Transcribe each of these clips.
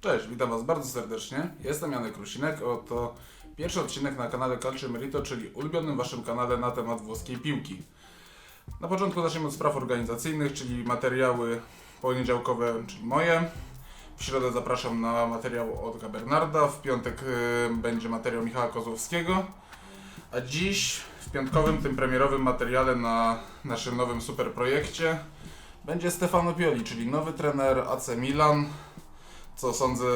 Cześć, witam Was bardzo serdecznie. Jestem Janek Rusinek. Oto pierwszy odcinek na kanale Calcio Merito, czyli ulubionym Waszym kanale na temat włoskiej piłki. Na początku zaczniemy od spraw organizacyjnych, czyli materiały poniedziałkowe, czyli moje. W środę zapraszam na materiał od Bernarda, w piątek y, będzie materiał Michała Kozłowskiego, a dziś w piątkowym, tym premierowym materiale na naszym nowym super projekcie będzie Stefano Pioli, czyli nowy trener AC Milan, co sądzę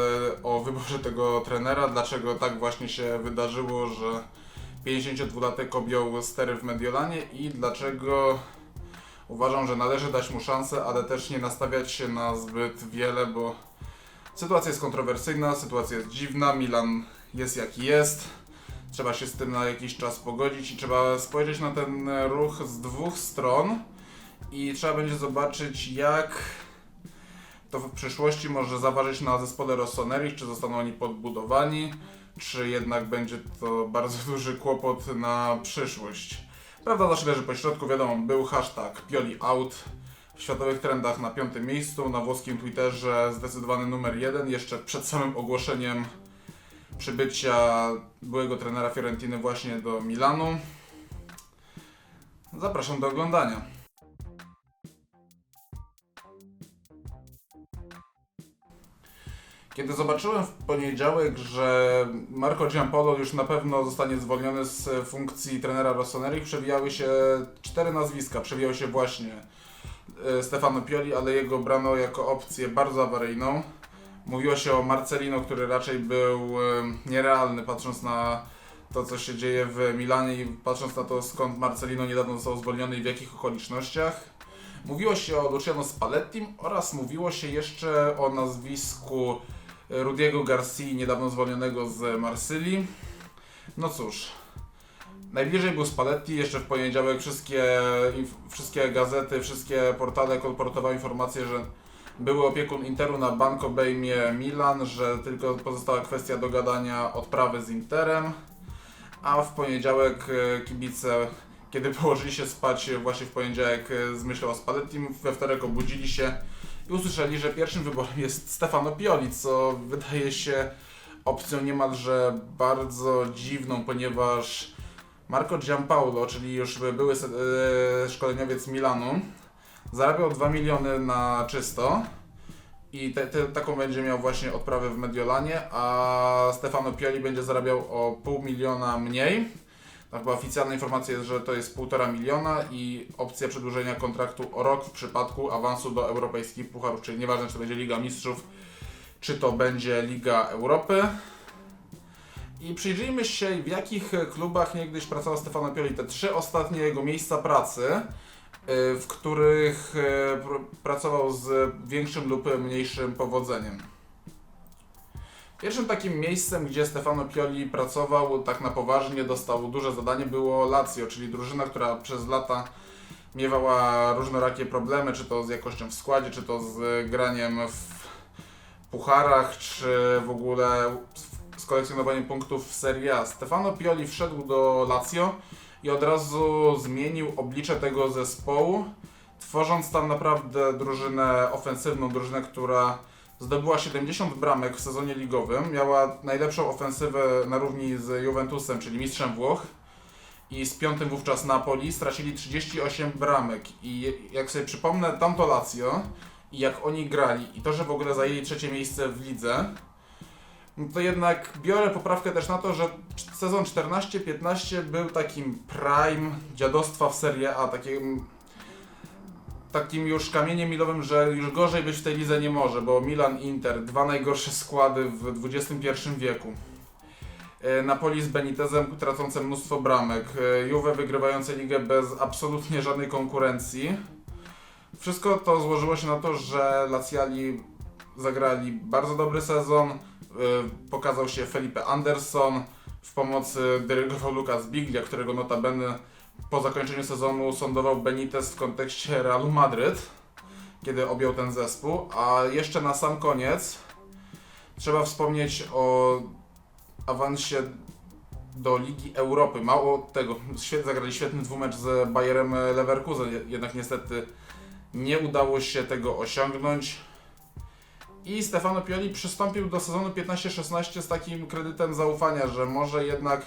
o wyborze tego trenera, dlaczego tak właśnie się wydarzyło, że 52-latek objął stery w Mediolanie i dlaczego uważam, że należy dać mu szansę, ale też nie nastawiać się na zbyt wiele, bo sytuacja jest kontrowersyjna, sytuacja jest dziwna, Milan jest jaki jest. Trzeba się z tym na jakiś czas pogodzić i trzeba spojrzeć na ten ruch z dwóch stron i trzeba będzie zobaczyć jak to w przyszłości może zaważyć na zespole Rossoneri, czy zostaną oni podbudowani, czy jednak będzie to bardzo duży kłopot na przyszłość. Prawda też leży po środku, wiadomo, był hashtag Pioli out w światowych trendach na piątym miejscu, na włoskim Twitterze zdecydowany numer jeden, jeszcze przed samym ogłoszeniem przybycia byłego trenera Fiorentiny właśnie do Milanu. Zapraszam do oglądania. Kiedy zobaczyłem w poniedziałek, że Marco Giampolo już na pewno zostanie zwolniony z funkcji trenera Rossoneri, przewijały się cztery nazwiska. Przewijał się właśnie e, Stefano Pioli, ale jego brano jako opcję bardzo awaryjną. Mówiło się o Marcelino, który raczej był e, nierealny, patrząc na to, co się dzieje w Milanie i patrząc na to, skąd Marcelino niedawno został zwolniony i w jakich okolicznościach. Mówiło się o Luciano Spallettim oraz mówiło się jeszcze o nazwisku Rudiego Garcia, niedawno zwolnionego z Marsylii. No cóż, najbliżej był Spalletti, jeszcze w poniedziałek wszystkie, wszystkie gazety, wszystkie portale kolportowały informację, że były opiekun Interu na bank obejmie Milan, że tylko pozostała kwestia dogadania odprawy z Interem, a w poniedziałek e, kibice, kiedy położyli się spać właśnie w poniedziałek e, z myślą o Spallettim, we wtorek obudzili się i usłyszeli, że pierwszym wyborem jest Stefano Pioli, co wydaje się opcją niemalże bardzo dziwną, ponieważ Marco Giampaolo, czyli już były e, szkoleniowiec Milanu, zarabiał 2 miliony na czysto i te, te, taką będzie miał właśnie odprawę w Mediolanie, a Stefano Pioli będzie zarabiał o pół miliona mniej. Chyba oficjalna informacja jest, że to jest półtora miliona i opcja przedłużenia kontraktu o rok w przypadku awansu do europejskich pucharów, czyli nieważne czy to będzie Liga Mistrzów, czy to będzie Liga Europy. I przyjrzyjmy się, w jakich klubach niegdyś pracował Stefano Pioli. Te trzy ostatnie jego miejsca pracy, y, w których pr- pracował z większym lub mniejszym powodzeniem. Pierwszym takim miejscem, gdzie Stefano Pioli pracował tak na poważnie, dostał duże zadanie, było Lazio, czyli drużyna, która przez lata miewała różnorakie problemy, czy to z jakością w składzie, czy to z graniem w pucharach, czy w ogóle z kolekcjonowaniem punktów w Serie A. Stefano Pioli wszedł do Lazio i od razu zmienił oblicze tego zespołu, tworząc tam naprawdę drużynę ofensywną, drużynę, która zdobyła 70 bramek w sezonie ligowym, miała najlepszą ofensywę na równi z Juventusem, czyli mistrzem Włoch. I z piątym wówczas Napoli stracili 38 bramek. I jak sobie przypomnę tamto Lazio i jak oni grali i to, że w ogóle zajęli trzecie miejsce w lidze, no to jednak biorę poprawkę też na to, że sezon 14-15 był takim prime dziadostwa w Serie A, takim takim już kamieniem milowym, że już gorzej być w tej lidze nie może, bo Milan, Inter, dwa najgorsze składy w XXI wieku. E, Napoli z Benitezem tracące mnóstwo bramek, e, Juve wygrywające ligę bez absolutnie żadnej konkurencji. Wszystko to złożyło się na to, że Laziali zagrali bardzo dobry sezon, e, pokazał się Felipe Anderson, w pomocy dyrygował Lucas Biglia, którego notabene po zakończeniu sezonu sądował Benitez w kontekście Realu Madryt, kiedy objął ten zespół. A jeszcze na sam koniec trzeba wspomnieć o awansie do Ligi Europy. Mało tego, zagrali świetny dwumecz z Bayerem Leverkusen, je- jednak niestety nie udało się tego osiągnąć. I Stefano Pioli przystąpił do sezonu 15-16 z takim kredytem zaufania, że może jednak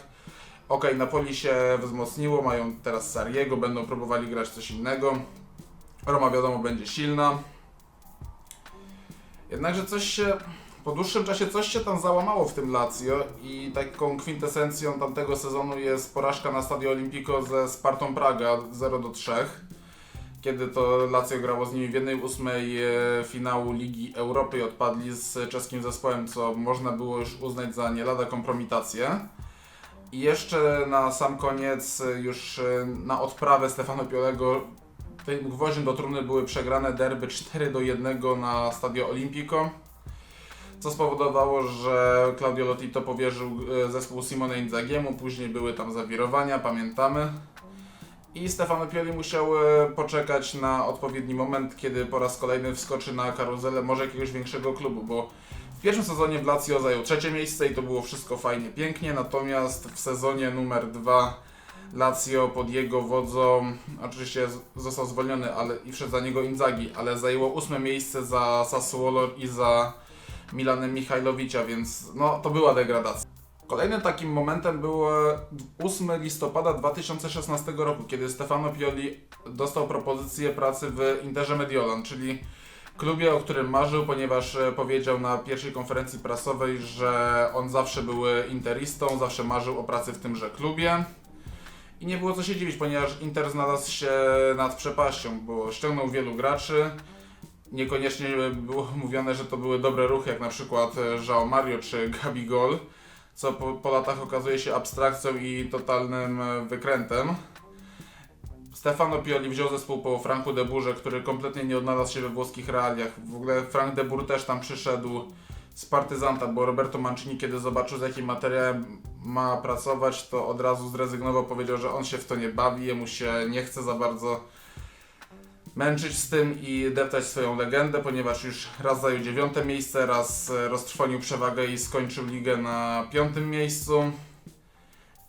okej, Napoli się wzmocniło, mają teraz Sariego, będą próbowali grać coś innego. Roma wiadomo będzie silna. Jednakże coś się, po dłuższym czasie coś się tam załamało w tym Lazio i taką kwintesencją tamtego sezonu jest porażka na Stadio Olimpico ze Spartą Praga 0 do 3 kiedy to Lazio grało z nimi w jednej ósmej e, finału Ligi Europy i odpadli z czeskim zespołem, co można było już uznać za nie lada kompromitację. I jeszcze na sam koniec, już e, na odprawę Stefano Piolego, tym gwoździem do trumny były przegrane derby 4 do 1 na Stadio Olimpico, co spowodowało, że Claudio Lotito powierzył e, zespół Simone Inzagiemu, później były tam zawirowania, pamiętamy. I Stefano Pioli musiał e, poczekać na odpowiedni moment, kiedy po raz kolejny wskoczy na karuzelę może jakiegoś większego klubu, bo pierwszym sezonie w Lazio zajął trzecie miejsce i to było wszystko fajnie, pięknie, natomiast w sezonie numer dwa Lazio pod jego wodzą, oczywiście został zwolniony ale, i wszedł za niego Inzaghi, ale zajęło ósme miejsce za Sassuolo i za Milanem Michajlowicza, więc no to była degradacja. Kolejnym takim momentem było 8 listopada 2016 roku, kiedy Stefano Pioli dostał propozycję pracy w Interze Mediolan, czyli klubie, o którym marzył, ponieważ e, powiedział na pierwszej konferencji prasowej, że on zawsze był interistą, zawsze marzył o pracy w tymże klubie. I nie było co się dziwić, ponieważ Inter znalazł się nad przepaścią, bo ściągnął wielu graczy. Niekoniecznie było mówione, że to były dobre ruchy, jak na przykład e, João Mario czy Gabigol co po, po latach okazuje się abstrakcją i totalnym e, wykrętem. Stefano Pioli wziął zespół po Franku de Bourze, który kompletnie nie odnalazł się we włoskich realiach. W ogóle Frank de Boer też tam przyszedł z partyzanta, bo Roberto Mancini, kiedy zobaczył z jakim materiałem ma pracować, to od razu zrezygnował, powiedział, że on się w to nie bawi, jemu się nie chce za bardzo męczyć z tym i deptać swoją legendę, ponieważ już raz zajął dziewiąte miejsce, raz e, roztrwonił przewagę i skończył ligę na piątym miejscu.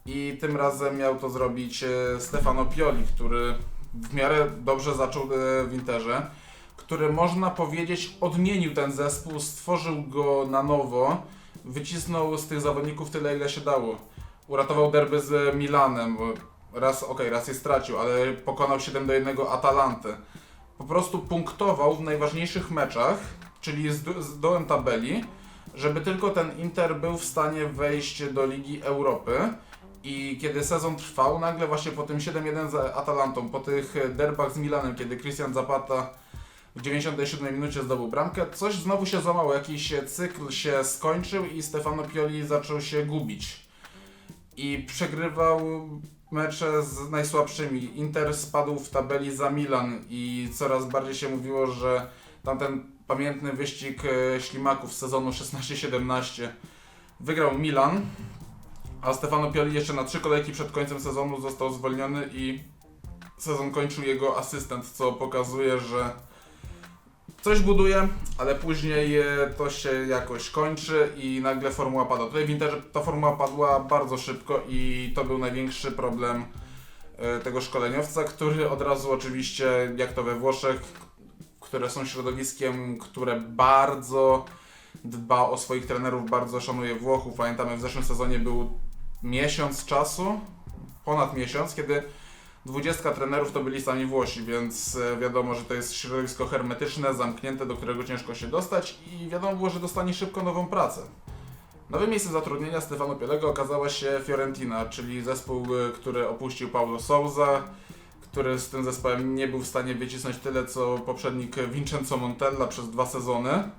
I tym razem miał to zrobić e, Stefano Pioli, który w miarę dobrze zaczął e, w Interze, który można powiedzieć odmienił ten zespół, stworzył go na nowo, wycisnął z tych zawodników tyle ile się dało. Uratował derby z Milanem, raz, okej, raz je stracił, ale pokonał 7 do 1 Atalantę. Po prostu punktował w najważniejszych meczach, czyli z, z dołem tabeli, żeby tylko ten Inter był w stanie wejść do Ligi Europy. I kiedy sezon trwał, nagle właśnie po tym 7-1 za Atalantą, po tych derbach z Milanem, kiedy Christian Zapata w 97 minucie zdobył bramkę, coś znowu się złamało, jakiś cykl się skończył i Stefano Pioli zaczął się gubić. I przegrywał mecze z najsłabszymi. Inter spadł w tabeli za Milan i coraz bardziej się mówiło, że tamten pamiętny wyścig e, ślimaków z sezonu 16-17 wygrał Milan, a Stefano Pioli jeszcze na trzy kolejki przed końcem sezonu został zwolniony i sezon kończył jego asystent, co pokazuje, że coś buduje, ale później e, to się jakoś kończy i nagle formuła pada. Tutaj w Interze ta formuła padła bardzo szybko i to był największy problem e, tego szkoleniowca, który od razu oczywiście, jak to we Włoszech, które są środowiskiem, które bardzo dba o swoich trenerów, bardzo szanuje Włochów. Pamiętamy, w zeszłym sezonie był miesiąc czasu, ponad miesiąc, kiedy 20 trenerów to byli sami Włosi, więc e, wiadomo, że to jest środowisko hermetyczne, zamknięte, do którego ciężko się dostać i wiadomo było, że dostanie szybko nową pracę. Nowe miejsce zatrudnienia Stefano Piolego okazała się Fiorentina, czyli zespół, e, który opuścił Paulo Souza, który z tym zespołem nie był w stanie wycisnąć tyle, co poprzednik Vincenzo Montella przez dwa sezony.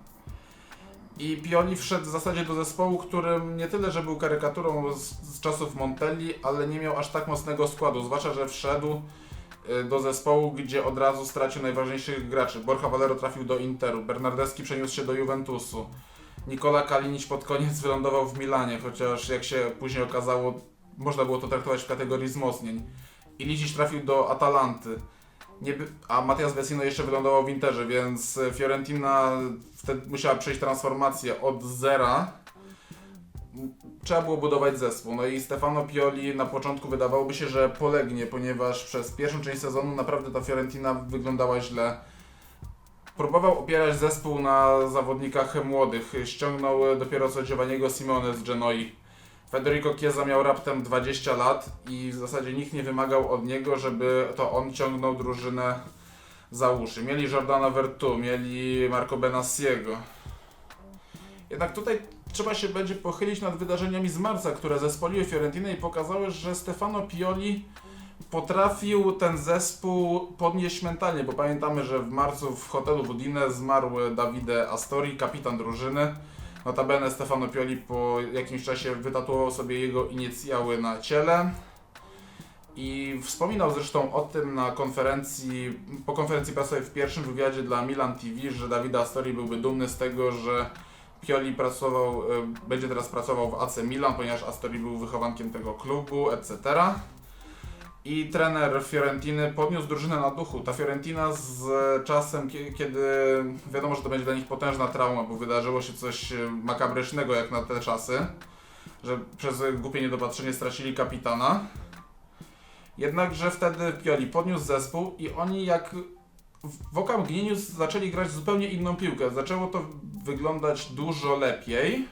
I Pioli wszedł w zasadzie do zespołu, którym nie tyle, że był karykaturą z, z czasów Montelli, ale nie miał aż tak mocnego składu. Zwłaszcza, że wszedł y, do zespołu, gdzie od razu stracił najważniejszych graczy. Borja Valero trafił do Interu, Bernardeschi przeniósł się do Juventusu. Nikola Kalinic pod koniec wylądował w Milanie, chociaż jak się później okazało, można było to traktować w kategorii wzmocnień. I Licic trafił do Atalanty. Nie by, a Matias Vecino jeszcze wylądował w Interze, więc e, Fiorentina wtedy musiała przejść transformację od zera. Trzeba było budować zespół. No i Stefano Pioli na początku wydawałoby się, że polegnie, ponieważ przez pierwszą część sezonu naprawdę ta Fiorentina wyglądała źle. Próbował opierać zespół na zawodnikach młodych. Ściągnął dopiero co Giovanniego Simone z Genoi. Federico Chiesa miał raptem 20 lat i w zasadzie nikt nie wymagał od niego, żeby to on ciągnął drużynę za uszy. Mieli Jordana Vertu, mieli Marco Benassiego. Jednak tutaj trzeba się będzie pochylić nad wydarzeniami z marca, które zespoliły Fiorentinę i pokazały, że Stefano Pioli potrafił ten zespół podnieść mentalnie, bo pamiętamy, że w marcu w hotelu w Udine zmarł Davide Astori, kapitan drużyny. Notabene Stefano Pioli po jakimś czasie wytatuował sobie jego inicjały na ciele. I wspominał zresztą o tym na konferencji, po konferencji prasowej w pierwszym wywiadzie dla Milan TV, że Davide Astori byłby dumny z tego, że Pioli pracował, e, będzie teraz pracował w AC Milan, ponieważ Astori był wychowankiem tego klubu, etc. I trener Fiorentiny podniósł drużynę na duchu. Ta Fiorentina z czasem, kie- kiedy wiadomo, że to będzie dla nich potężna trauma, bo wydarzyło się coś e, makabrycznego jak na te czasy, że przez głupie niedopatrzenie stracili kapitana. Jednakże wtedy Pioli podniósł zespół i oni jak w- w oka mgnieniu zaczęli grać zupełnie inną piłkę. Zaczęło to wyglądać dużo lepiej,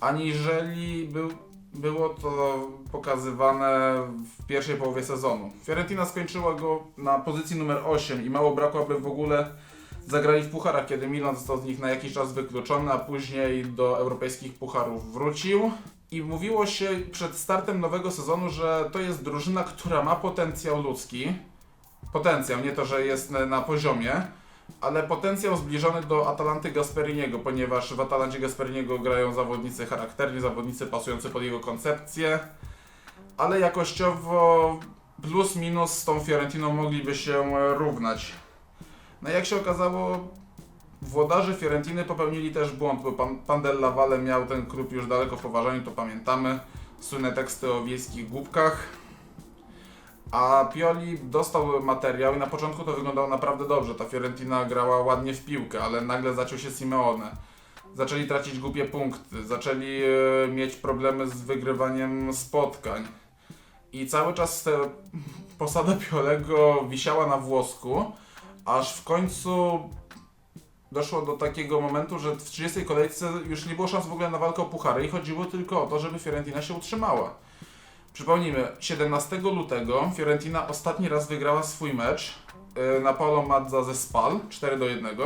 aniżeli był, było to pokazywane w pierwszej połowie sezonu. Fiorentina skończyła go na pozycji numer 8 i mało brakło, aby w ogóle zagrali w pucharach, kiedy Milan został z nich na jakiś czas wykluczony, a później do europejskich pucharów wrócił. I mówiło się przed startem nowego sezonu, że to jest drużyna, która ma potencjał ludzki. Potencjał, nie to, że jest na, poziomie, ale potencjał zbliżony do Atalanty Gasperiniego, ponieważ w Atalancie Gasperiniego grają zawodnicy charakterni, zawodnicy pasujący pod jego koncepcję, ale jakościowo plus minus z tą Fiorentiną mogliby się równać. No jak się okazało, włodarze Fiorentiny popełnili też błąd, bo pan, pan Della Valle miał ten klub już daleko w poważaniu, to pamiętamy. Słynne teksty o wiejskich głupkach. A Pioli dostał materiał i na początku to wyglądało naprawdę dobrze. Ta Fiorentina grała ładnie w piłkę, ale nagle zaczął się Simeone. Zaczęli tracić głupie punkty, zaczęli e, mieć problemy z wygrywaniem spotkań. I cały czas posada Piolego wisiała na włosku, aż w końcu doszło do takiego momentu, że w 30 kolejce już nie było szans w ogóle na walkę o puchary i chodziło tylko o to, żeby Fiorentina się utrzymała. Przypomnijmy, 17 lutego Fiorentina ostatni raz wygrała swój mecz yy, na Paolo Mazza ze Spal 4 do 1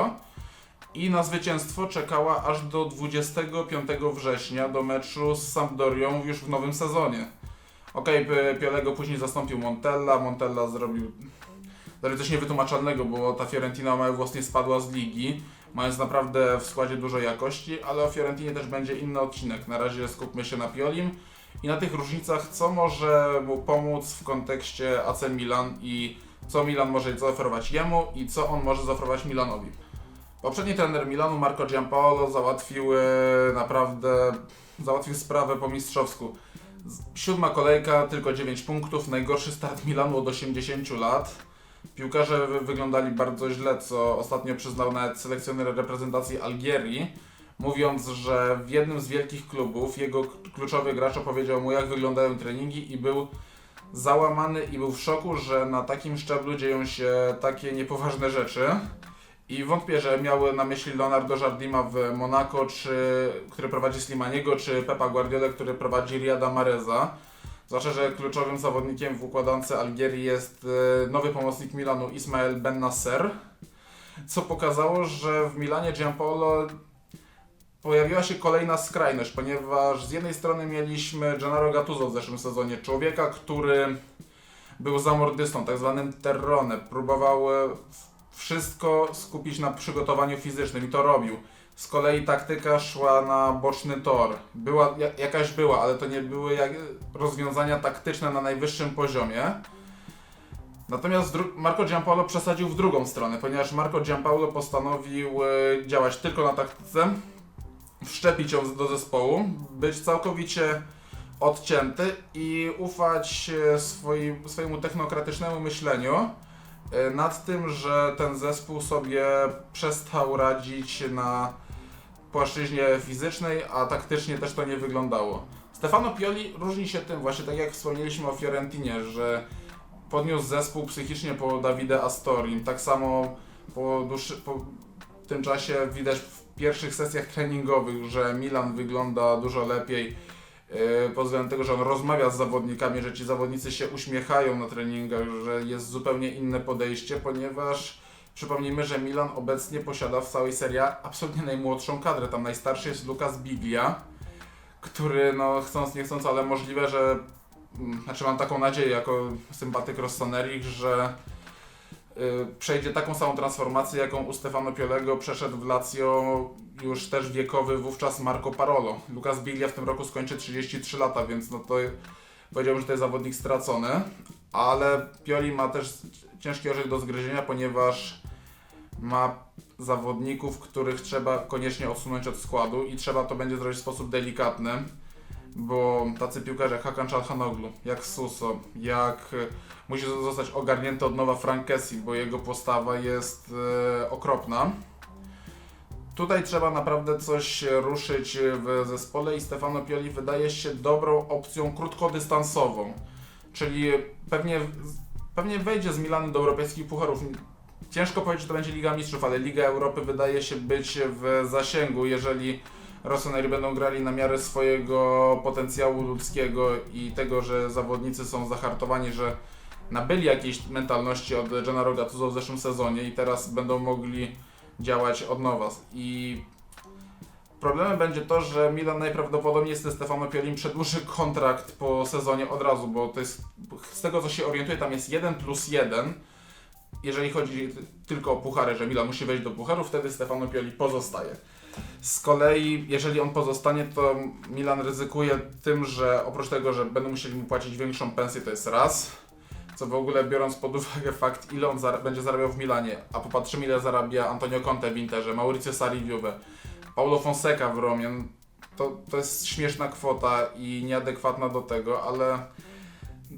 i na zwycięstwo czekała aż do 25 września do meczu z Sampdorią już w nowym sezonie. Okej, okay, Piolego później zastąpił Montella, Montella zrobił zrobił coś niewytłumaczalnego, bo ta Fiorentina o mały włos nie spadła z ligi, mając naprawdę w składzie dużo jakości, ale o Fiorentinie też będzie inny odcinek. Na razie skupmy się na Piolim i na tych różnicach, co może mu pomóc w kontekście AC Milan i co Milan może zaoferować jemu i co on może zaoferować Milanowi. Poprzedni trener Milanu, Marco Giampaolo, załatwił e, naprawdę załatwił sprawę po mistrzowsku. Siódma kolejka, tylko 9 punktów, najgorszy start Milanu od 80 lat. Piłkarze wy- wyglądali bardzo źle, co ostatnio przyznał nawet selekcjoner reprezentacji Algierii, mówiąc, że w jednym z wielkich klubów jego kluczowy gracz opowiedział mu, jak wyglądają treningi i był załamany i był w szoku, że na takim szczeblu dzieją się takie niepoważne rzeczy. I wątpię, że miały na myśli Leonardo Jardima w Monaco, czy, który prowadzi Slimaniego, czy Pepa Guardiola, który prowadzi Riyada Mareza. Zwłaszcza, że kluczowym zawodnikiem w układance Algierii jest e, nowy pomocnik Milanu Ismael Ben Nasser, co pokazało, że w Milanie Giampaolo pojawiła się kolejna skrajność, ponieważ z jednej strony mieliśmy Gennaro Gattuso w zeszłym sezonie, człowieka, który był zamordystą, tak zwanym terronem, próbował e, wszystko skupić na przygotowaniu fizycznym i to robił. Z kolei taktyka szła na boczny tor. Była, ja- jakaś była, ale to nie były rozwiązania taktyczne na najwyższym poziomie. Natomiast Marco Giampaolo przesadził w drugą stronę, ponieważ Marco Giampaolo postanowił e, działać tylko na taktyce, wszczepić ją do zespołu, być całkowicie odcięty i ufać e, swojemu technokratycznemu myśleniu e, nad tym, że ten zespół sobie przestał radzić na płaszczyźnie fizycznej, a taktycznie też to nie wyglądało. Stefano Pioli różni się tym, właśnie tak jak wspomnieliśmy o Fiorentinie, że podniósł zespół psychicznie po Davide Astorim, tak samo po, dłuższy, po tym czasie widać pierwszych sesjach treningowych, że Milan wygląda dużo lepiej. Yy, Pod względem tego, że on rozmawia z zawodnikami, że ci zawodnicy się uśmiechają na treningach, że jest zupełnie inne podejście, ponieważ przypomnijmy, że Milan obecnie posiada w całej serii absolutnie najmłodszą kadrę. Tam najstarszy jest Lucas Biglia, który no chcąc nie chcąc, ale możliwe, że mm, znaczy mam taką nadzieję jako sympatyk Rossoneri, że przejdzie taką samą transformację, jaką u Stefano Piolego przeszedł w Lazio już też wiekowy wówczas Marco Parolo. Lucas Biglia w tym roku skończy 33 lata, więc no to powiedziałbym, że to jest zawodnik stracony, ale Pioli ma też ciężki orzech do zgryzienia, ponieważ ma zawodników, których trzeba koniecznie odsunąć od składu i trzeba to będzie zrobić w sposób delikatny, bo tacy piłkarze jak Hakan Çalhanoğlu, jak Suso, jak e, musi zostać ogarnięty od nowa Frank Kessie, bo jego postawa jest e, okropna. Tutaj trzeba naprawdę coś ruszyć w zespole i Stefano Pioli wydaje się dobrą opcją krótkodystansową. Czyli pewnie, pewnie wejdzie z Milanu do europejskich pucharów. Ciężko powiedzieć, że to będzie Liga Mistrzów, ale Liga Europy wydaje się być w zasięgu, jeżeli Rossoneri będą grali na miarę swojego potencjału ludzkiego i tego, że zawodnicy są zahartowani, że nabyli jakiejś mentalności od Gennaro Gattuso w zeszłym sezonie i teraz będą mogli działać od nowa. I problemem będzie to, że Milan najprawdopodobniej z Stefano Piolim przedłuży kontrakt po sezonie od razu, bo to jest, z tego co się orientuję, tam jest 1 plus 1. Jeżeli chodzi tylko o puchary, że Milan musi wejść do pucharu, wtedy Stefano Pioli pozostaje. Z kolei, jeżeli on pozostanie, to Milan ryzykuje tym, że oprócz tego, że będą musieli mu płacić większą pensję, to jest raz. Co w ogóle biorąc pod uwagę fakt, ile on zara- będzie zarabiał w Milanie, a popatrzymy ile zarabia Antonio Conte w Interze, Mauricio Sarri w Juve, Paulo Fonseca w Romie, to, to jest śmieszna kwota i nieadekwatna do tego, ale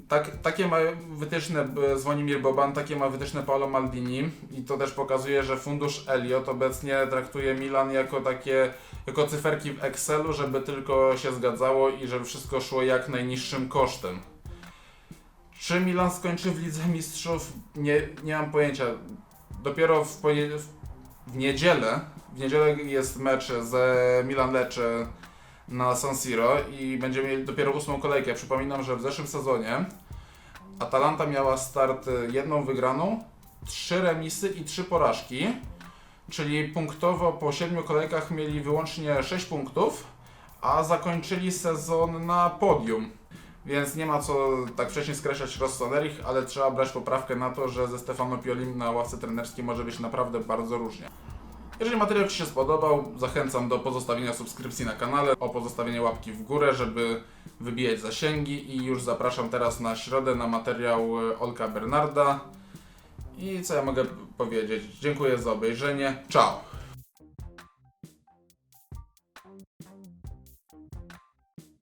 tak, takie ma wytyczne e, Zwonimir Boban, takie ma wytyczne Paolo Maldini i to też pokazuje, że fundusz Elliot obecnie traktuje Milan jako takie, jako cyferki w Excelu, żeby tylko się zgadzało i żeby wszystko szło jak najniższym kosztem. Czy Milan skończy w Lidze Mistrzów? Nie, nie mam pojęcia. Dopiero w, w niedzielę, w niedzielę jest mecz z Milan Lecce na San Siro i będziemy mieli dopiero ósmą kolejkę. Przypominam, że w zeszłym sezonie Atalanta miała start y, jedną wygraną, trzy remisy i trzy porażki, czyli punktowo po siedmiu kolejkach mieli wyłącznie 6 punktów, a zakończyli sezon na podium. Więc nie ma co tak wcześnie skreślać Rossonerich, ale trzeba brać poprawkę na to, że ze Stefano Piolim na ławce trenerskiej może być naprawdę bardzo różnie. Jeżeli materiał Ci się spodobał, zachęcam do pozostawienia subskrypcji na kanale, o pozostawienie łapki w górę, żeby wybijać zasięgi i już zapraszam teraz na środę na materiał e, Olka Bernarda. I co ja mogę powiedzieć? Dziękuję za obejrzenie. Ciao!